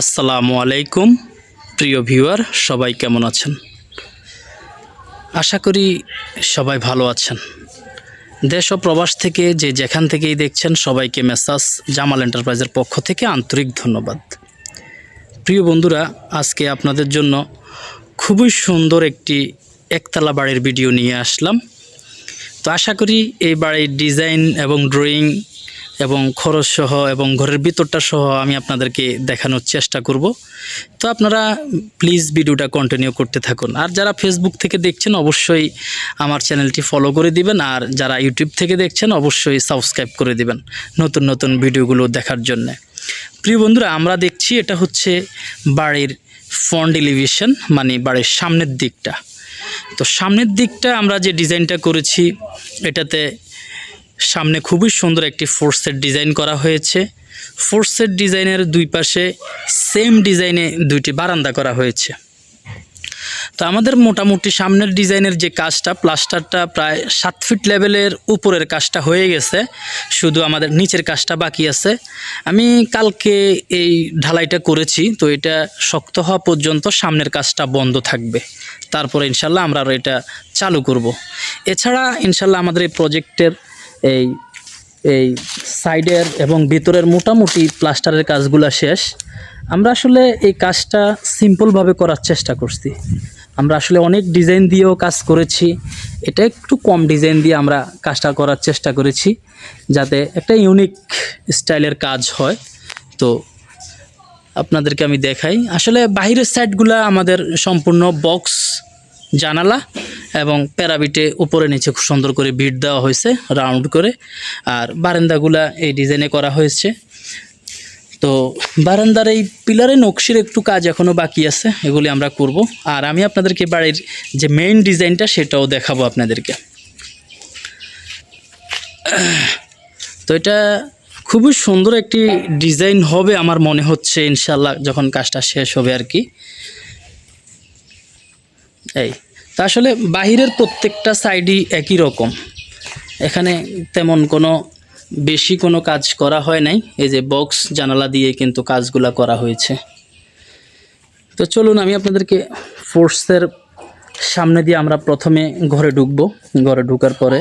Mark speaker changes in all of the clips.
Speaker 1: আসসালামু আলাইকুম, প্রিয় ভিউয়ার, সবাই কেমন আছেন? আশা করি সবাই ভালো আছেন। দেশ ও প্রবাস থেকে যে যেখান থেকেই দেখছেন, সবাইকে মেসাজ জামাল এন্টারপ্রাইজের পক্ষ থেকে আন্তরিক ধন্যবাদ। প্রিয় বন্ধুরা, আজকে আপনাদের জন্য খুবই সুন্দর একটি একতলা বাড়ির ভিডিও নিয়ে আসলাম। তো আশা করি এই বাড়ির ডিজাইন এবং ড্রয়িং এবং খরচ সহ এবং ঘরের ভিতরটা সহ আমি আপনাদেরকে দেখানোর চেষ্টা করব। তো আপনারা প্লিজ ভিডিওটা কন্টিনিউ করতে থাকুন। আর যারা ফেসবুক থেকে দেখছেন, অবশ্যই আমার চ্যানেলটি ফলো করে দিবেন। আর যারা ইউটিউব থেকে দেখছেন, অবশ্যই সাবস্ক্রাইব করে দিবেন নতুন নতুন ভিডিওগুলো দেখার জন্য। প্রিয় বন্ধুরা, আমরা দেখছি এটা হচ্ছে বাড়ির ফ্রন্ট এলিভেশন মানে বাড়ির সামনের দিকটা। তো সামনের দিকটা আমরা যে ডিজাইনটা করেছি, এটাতে সামনে খুবই সুন্দর একটি ফোর্সের ডিজাইন করা হয়েছে। ফোর্সের ডিজাইনের দুই পাশে সেম ডিজাইনে দুইটি বারান্দা করা হয়েছে। তো আমাদের মোটামুটি সামনের ডিজাইনের যে কাজটা প্লাস্টারটা প্রায় সাত ফিট লেভেলের উপরের কাজটা হয়ে গেছে। শুধু আমাদের নিচের কাজটা বাকি আছে। আমি কালকে এই ঢালাইটা করেছি, তো এটা শক্ত হওয়া পর্যন্ত সামনের কাজটা বন্ধ থাকবে। তারপরে ইনশাল্লাহ আমরা এটা চালু করব। এছাড়া ইনশাল্লাহ আমাদের এই প্রজেক্টের এই এই সাইডের এবং ভিতরের মোটামুটি প্লাস্টারের কাজগুলো শেষ। আমরা আসলে এই কাজটা সিম্পলভাবে করার চেষ্টা করছি। আমরা আসলে অনেক ডিজাইন দিয়েও কাজ করেছি। এটা একটু কম ডিজাইন দিয়ে আমরা কাজটা করার চেষ্টা করেছি, যাতে একটা ইউনিক স্টাইলের কাজ হয়। তো আপনাদেরকে আমি দেখাই। আসলে বাহিরের সাইডগুলো আমাদের সম্পূর্ণ বক্স জানালা এবং প্যারাবিটে উপরে নিচে খুব সুন্দর করে বিট দেওয়া হয়েছে, রাউন্ড করে। আর বারান্দাগুলা এই ডিজাইনে করা হয়েছে। তো বারান্দার এই পিলারে নকশির একটু কাজ এখনও বাকি আছে, এগুলি আমরা করব। আর আমি আপনাদেরকে বাড়ির যে মেইন ডিজাইনটা সেটাও দেখাবো আপনাদেরকে। তো এটা খুবই সুন্দর একটি ডিজাইন হবে আমার মনে হচ্ছে ইনশাল্লাহ যখন কাজটা শেষ হবে আর কি। এই। তা আসলে বাহিরের প্রত্যেকটা সাইডই একই রকম। এখানে তেমন কোনো বেশি কোনো কাজ করা হয় নাই। এই যে বক্স, জানালা দিয়ে কিন্তু কাজগুলা করা হয়েছে। তো চলুন, আমি আপনাদেরকে ফোর্সের সামনে দিয়ে আমরা প্রথমে ঘরে ঢুকবো। ঘরে ঢুকার পরে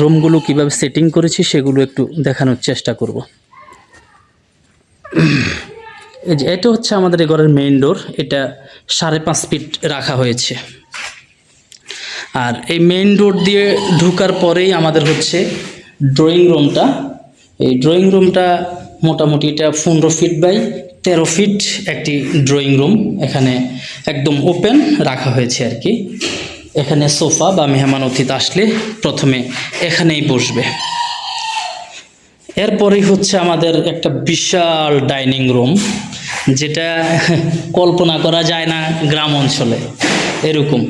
Speaker 1: রুমগুলো কীভাবে সেটিং করেছি সেগুলো একটু দেখানোর চেষ্টা করব। এই যে এটা হচ্ছে আমাদের ঘরের মেইন ডোর এটা সাড়ে পাঁচ ফিট রাখা হয়েছে। আর এই মেইন ডোর দিয়ে ঢুকার পরেই আমাদের হচ্ছে ড্রয়িং রুমটা এই ড্রয়িং রুমটা মোটামুটি এটা পনেরো ফিট বাই তেরো ফিট একটি ড্রয়িং রুম এখানে একদম ওপেন রাখা হয়েছে আর কি। এখানে সোফা বা মেহমান অতিথি আসলে প্রথমে এখানেই বসবে। এরপরেই হচ্ছে আমাদের একটা বিশাল ডাইনিং রুম যেটা কল্পনা করা যায় না গ্রাম অঞ্চলে। এরকম।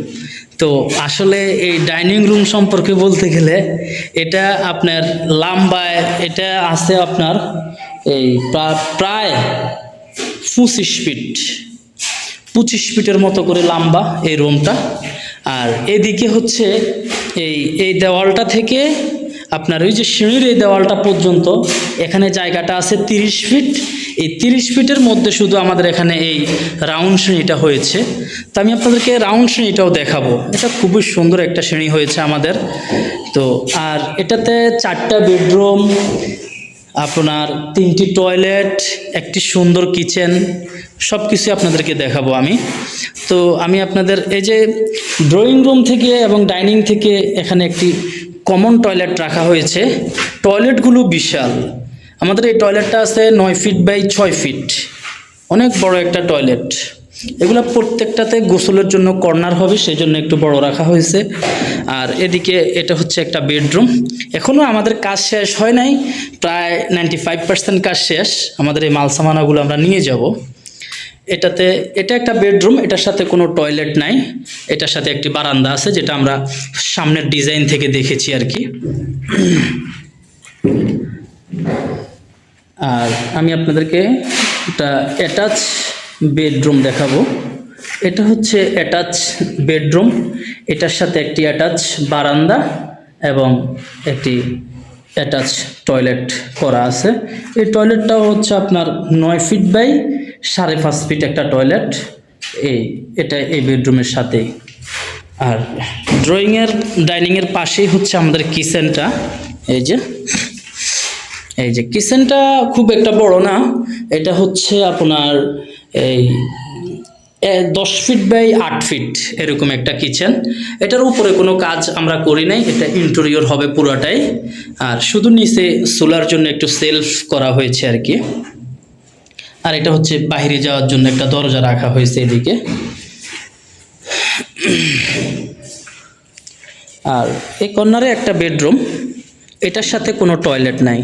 Speaker 1: তো আসলে এই ডাইনিং রুম সম্পর্কে বলতে গেলে এটা আপনার লাম্বায়, এটা আছে আপনার এই প্রায় পঁচিশ ফিট। পঁচিশ ফিটের মতো করে লাম্বা এই রুমটা। আর এদিকে হচ্ছে এই এই দেওয়ালটা থেকে আপনার ওই যে সিঁড়ির এই দেওয়ালটা পর্যন্ত এখানে জায়গাটা আছে তিরিশ ফিট। এই তিরিশ ফিটের মধ্যে শুধু আমাদের এখানে এই রাউন্ড শ্রেণীটা হয়েছে। তো আমি আপনাদেরকে রাউন্ড শ্রেণীটাও দেখাবো। এটা খুবই সুন্দর একটা শ্রেণি হয়েছে আমাদের। তো, আর এটাতে চারটা বেডরুম, আপনার তিনটি টয়লেট, একটি সুন্দর কিচেন সব কিছু আপনাদেরকে দেখাবো আমি। তো, আমি আপনাদের এই যে ড্রয়িং রুম থেকে এবং ডাইনিং থেকে এখানে একটি কমন টয়লেট রাখা হয়েছে। টয়লেটগুলো বিশাল। আমাদের এই টয়লেটটা আছে নয় ফিট বাই ছয় ফিট। অনেক বড় একটা টয়লেট। এগুলো প্রত্যেকটাতে গোসলের জন্য কর্নার হবে সেই জন্য একটু বড় রাখা হয়েছে। আর এদিকে এটা হচ্ছে একটা বেডরুম। এখনও আমাদের কাজ শেষ হয় নাই, প্রায় নাইনটি ফাইভ পার্সেন্ট কাজ শেষ। আমাদের এই মাল সামানাগুলো আমরা নিয়ে যাব। এটাতে, এটা একটা বেডরুম, এটার সাথে কোনো টয়লেট নাই। এটার সাথে একটি বারান্দা আছে, যেটা আমরা সামনের ডিজাইন থেকে দেখেছি আর কি। আর আমি আপনাদেরকে একটা অ্যাটাচ বেডরুম দেখাবো। এটা হচ্ছে অ্যাটাচ বেডরুম এটার সাথে একটি অ্যাটাচ বারান্দা এবং একটি অ্যাটাচ টয়লেট করা আছে। এই টয়লেটটাও হচ্ছে আপনার নয় ফিট বাই সাড়ে পাঁচ ফিট একটা টয়লেট এই, এটা এই বেডরুমের সাথেই আর ড্রয়িংয়ের ডাইনিংয়ের পাশেই হচ্ছে আমাদের কিচেনটা এই যে। এই যে কিচেনটা খুব একটা বড় না, এটা হচ্ছে আপনার এই দশ ফিট বাই আট ফিট এরকম একটা কিচেন। এটার উপরে কোনো কাজ আমরা করি নাই, এটা ইন্টেরিয়র হবে পুরোটাই। আর শুধু নিচে সোলার জন্য একটু সেলফ করা হয়েছে আর কি। আর এটা হচ্ছে বাইরে যাওয়ার জন্য একটা দরজা রাখা হয়েছে এদিকে। আর এই কর্নারে একটা বেডরুম, এটার সাথে কোনো টয়লেট নাই।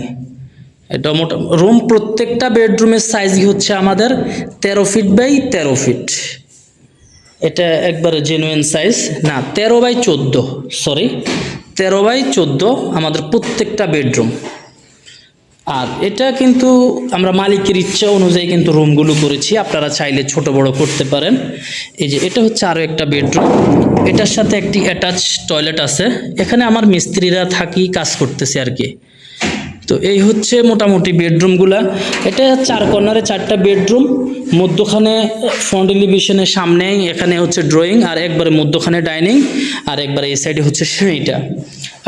Speaker 1: এটা মোটা রুম প্রত্যেকটা বেডরুমের সাইজই হচ্ছে আমাদের তেরো ফিট বাই তেরো ফিট এটা একবারে জেনুইন সাইজ না, তেরো বাই চোদ্দ সরি তেরো বাই চোদ্দ আমাদের প্রত্যেকটা বেডরুম আর এটা কিন্তু আমরা মালিকের ইচ্ছা অনুযায়ী কিন্তু রুমগুলো করেছি। আপনারা চাইলে ছোট বড় করতে পারেন। এই যে, এটা হচ্ছে আরও একটা বেডরুম এটার সাথে একটি অ্যাটাচ টয়লেট আছে। এখানে আমার মিস্ত্রিরা থাকি কাজ করতেছে আর কি। তো এই হচ্ছে মোটামুটি বেডরুমগুলা এটা চার কর্নারে চারটা বেডরুম মধ্যখানে ফ্রন্ট এলিভেশনের সামনেই, এখানে হচ্ছে ড্রয়িং আর একবারে মধ্যখানে ডাইনিং আর একবারে এই সাইডে হচ্ছে সিঁড়িটা।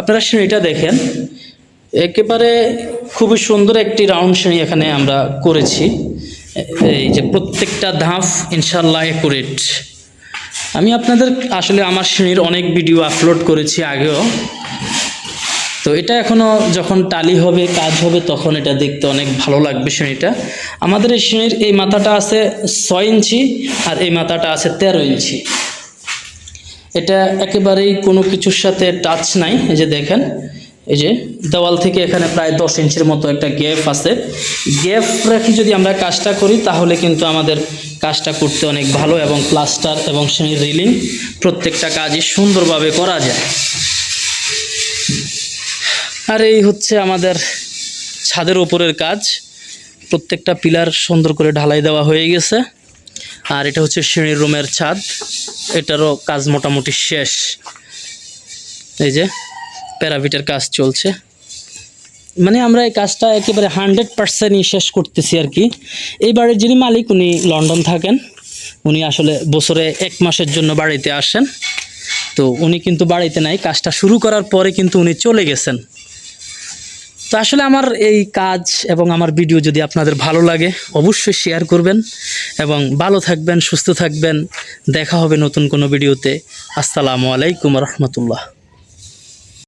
Speaker 1: আপনারা সিঁড়িটা দেখেন। একেবারে খুবই সুন্দর একটি রাউন্ড সিঁড়ি এখানে আমরা করেছি। এই যে প্রত্যেকটা ধাপ ইনশাল্লাহ একুরেট আমি আপনাদের আসলে আমার সিঁড়ির অনেক ভিডিও আপলোড করেছি আগেও। তো এটা এখনও যখন টালি হবে, কাজ হবে, তখন এটা দেখতে অনেক ভালো লাগবে শ্রেণীটা আমাদের এই শ্রেণির এই মাথাটা আছে ছয় ইঞ্চি আর এই মাথাটা আছে তেরো ইঞ্চি। এটা একেবারেই কোনো কিছুর সাথে টাচ নাই, এই যে দেখেন, এই যে দেওয়াল থেকে এখানে প্রায় দশ ইঞ্চির মতো একটা গ্যাপ আছে। গ্যাপ রাখি যদি আমরা কাজটা করি, তাহলে কিন্তু আমাদের কাজটা করতে অনেক ভালো এবং প্লাস্টার এবং সিঁড়ির রিলিং প্রত্যেকটা কাজই সুন্দরভাবে করা যায়। আর এই হচ্ছে আমাদের ছাদের ওপরের কাজ। প্রত্যেকটা পিলার সুন্দর করে ঢালাই দেওয়া হয়ে গেছে। আর এটা হচ্ছে সিঁড়ির রুমের ছাদ। এটারও কাজ মোটামুটি শেষ। এই যে, প্যারাভিটের কাজ চলছে। মানে আমরা এই কাজটা একেবারে হান্ড্রেড পার্সেন্টই শেষ করতেছি আর কি। এই বাড়ির যিনি মালিক, উনি লন্ডন থাকেন। উনি আসলে বছরে এক মাসের জন্য বাড়িতে আসেন। তো উনি কিন্তু বাড়িতে নাই। কাজটা শুরু করার পরে কিন্তু উনি চলে গেছেন। তো আসলে আমার এই কাজ এবং আমার ভিডিও যদি আপনাদের ভালো লাগে, অবশ্যই শেয়ার করবেন এবং ভালো থাকবেন, সুস্থ থাকবেন। দেখা হবে নতুন কোনো ভিডিওতে। আসসালামু আলাইকুম রহমতুল্লাহ।